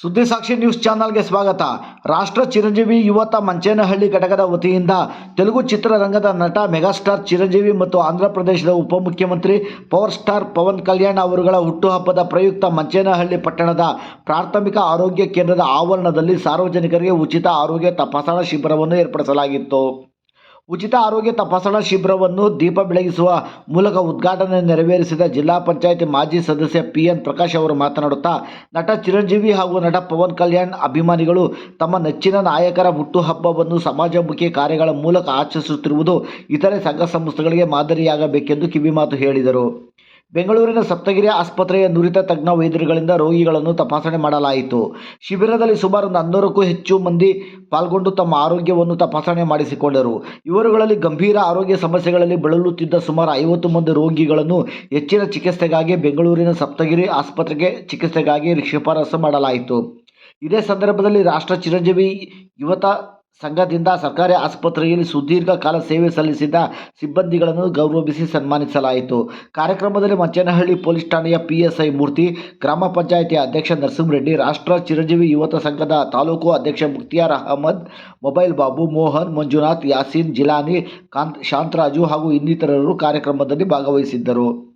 ಸುದ್ದಿ ಸಾಕ್ಷಿ ನ್ಯೂಸ್ ಚಾನಲ್ಗೆ ಸ್ವಾಗತ. ರಾಷ್ಟ್ರ ಚಿರಂಜೀವಿ ಯುವತ ಮಂಚೇನಹಳ್ಳಿ ಘಟಕದ ವತಿಯಿಂದ ತೆಲುಗು ಚಿತ್ರರಂಗದ ನಟ ಮೆಗಾಸ್ಟಾರ್ ಚಿರಂಜೀವಿ ಮತ್ತು ಆಂಧ್ರ ಪ್ರದೇಶದ ಉಪಮುಖ್ಯಮಂತ್ರಿ ಪವರ್ ಸ್ಟಾರ್ ಪವನ್ ಕಲ್ಯಾಣ್ ಅವರುಗಳ ಹುಟ್ಟುಹಬ್ಬದ ಪ್ರಯುಕ್ತ ಮಂಚೇನಹಳ್ಳಿ ಪಟ್ಟಣದ ಪ್ರಾಥಮಿಕ ಆರೋಗ್ಯ ಕೇಂದ್ರದ ಆವರಣದಲ್ಲಿ ಸಾರ್ವಜನಿಕರಿಗೆ ಉಚಿತ ಆರೋಗ್ಯ ತಪಾಸಣಾ ಶಿಬಿರವನ್ನು ಏರ್ಪಡಿಸಲಾಗಿತ್ತು. ಉಚಿತ ಆರೋಗ್ಯ ತಪಾಸಣಾ ಶಿಬಿರವನ್ನು ದೀಪ ಬೆಳಗಿಸುವ ಮೂಲಕ ಉದ್ಘಾಟನೆ ನೆರವೇರಿಸಿದ ಜಿಲ್ಲಾ ಪಂಚಾಯಿತಿ ಮಾಜಿ ಸದಸ್ಯ ಪಿ ಎನ್ ಪ್ರಕಾಶ್ ಅವರು ಮಾತನಾಡುತ್ತಾ, ನಟ ಚಿರಂಜೀವಿ ಹಾಗೂ ನಟ ಪವನ್ ಕಲ್ಯಾಣ್ ಅಭಿಮಾನಿಗಳು ತಮ್ಮ ನೆಚ್ಚಿನ ನಾಯಕರ ಹುಟ್ಟುಹಬ್ಬವನ್ನು ಸಮಾಜಮುಖಿ ಕಾರ್ಯಗಳ ಮೂಲಕ ಆಚರಿಸುತ್ತಿರುವುದು ಇತರೆ ಸಂಘ ಸಂಸ್ಥೆಗಳಿಗೆ ಮಾದರಿಯಾಗಬೇಕೆಂದು ಕಿವಿಮಾತು ಹೇಳಿದರು. ಬೆಂಗಳೂರಿನ ಸಪ್ತಗಿರಿ ಆಸ್ಪತ್ರೆಯ ನುರಿತ ತಜ್ಞ ವೈದ್ಯರುಗಳಿಂದ ರೋಗಿಗಳನ್ನು ತಪಾಸಣೆ ಮಾಡಲಾಯಿತು. ಶಿಬಿರದಲ್ಲಿ ಸುಮಾರು ಹನ್ನೂರಕ್ಕೂ ಹೆಚ್ಚು ಮಂದಿ ಪಾಲ್ಗೊಂಡು ತಮ್ಮ ಆರೋಗ್ಯವನ್ನು ತಪಾಸಣೆ ಮಾಡಿಸಿಕೊಂಡರು. ಇವರುಗಳಲ್ಲಿ ಗಂಭೀರ ಆರೋಗ್ಯ ಸಮಸ್ಯೆಗಳಲ್ಲಿ ಬಳಲುತ್ತಿದ್ದ ಸುಮಾರು ಐವತ್ತು ಮಂದಿ ರೋಗಿಗಳನ್ನು ಹೆಚ್ಚಿನ ಚಿಕಿತ್ಸೆಗಾಗಿ ಬೆಂಗಳೂರಿನ ಸಪ್ತಗಿರಿ ಆಸ್ಪತ್ರೆಗೆ ಚಿಕಿತ್ಸೆಗಾಗಿ ಶಿಫಾರಸು ಮಾಡಲಾಯಿತು. ಇದೇ ಸಂದರ್ಭದಲ್ಲಿ ರಾಷ್ಟ್ರ ಚಿರಂಜೀವಿ ಯುವತ ಸಂಘದಿಂದ ಸರ್ಕಾರಿ ಆಸ್ಪತ್ರೆಯಲ್ಲಿ ಸುದೀರ್ಘ ಕಾಲ ಸೇವೆ ಸಲ್ಲಿಸಿದ ಸಿಬ್ಬಂದಿಗಳನ್ನು ಗೌರವಿಸಿ ಸನ್ಮಾನಿಸಲಾಯಿತು. ಕಾರ್ಯಕ್ರಮದಲ್ಲಿ ಮಂಚೇನಹಳ್ಳಿ ಪೊಲೀಸ್ ಠಾಣೆಯ ಪಿಎಸ್ಐ ಮೂರ್ತಿ, ಗ್ರಾಮ ಪಂಚಾಯಿತಿ ಅಧ್ಯಕ್ಷ ನರಸಿಂಹರೆಡ್ಡಿ, ರಾಷ್ಟ್ರ ಚಿರಂಜೀವಿ ಯುವತ ಸಂಘದ ತಾಲೂಕು ಅಧ್ಯಕ್ಷ ಮುಕ್ತಿಯಾರ್ ಅಹಮದ್, ಮೊಬೈಲ್ ಬಾಬು ಮೋಹನ್, ಮಂಜುನಾಥ್, ಯಾಸೀನ್, ಜಿಲಾನಿ, ಕಾಂತ್, ಶಾಂತರಾಜು ಹಾಗೂ ಇನ್ನಿತರರು ಕಾರ್ಯಕ್ರಮದಲ್ಲಿ ಭಾಗವಹಿಸಿದ್ದರು.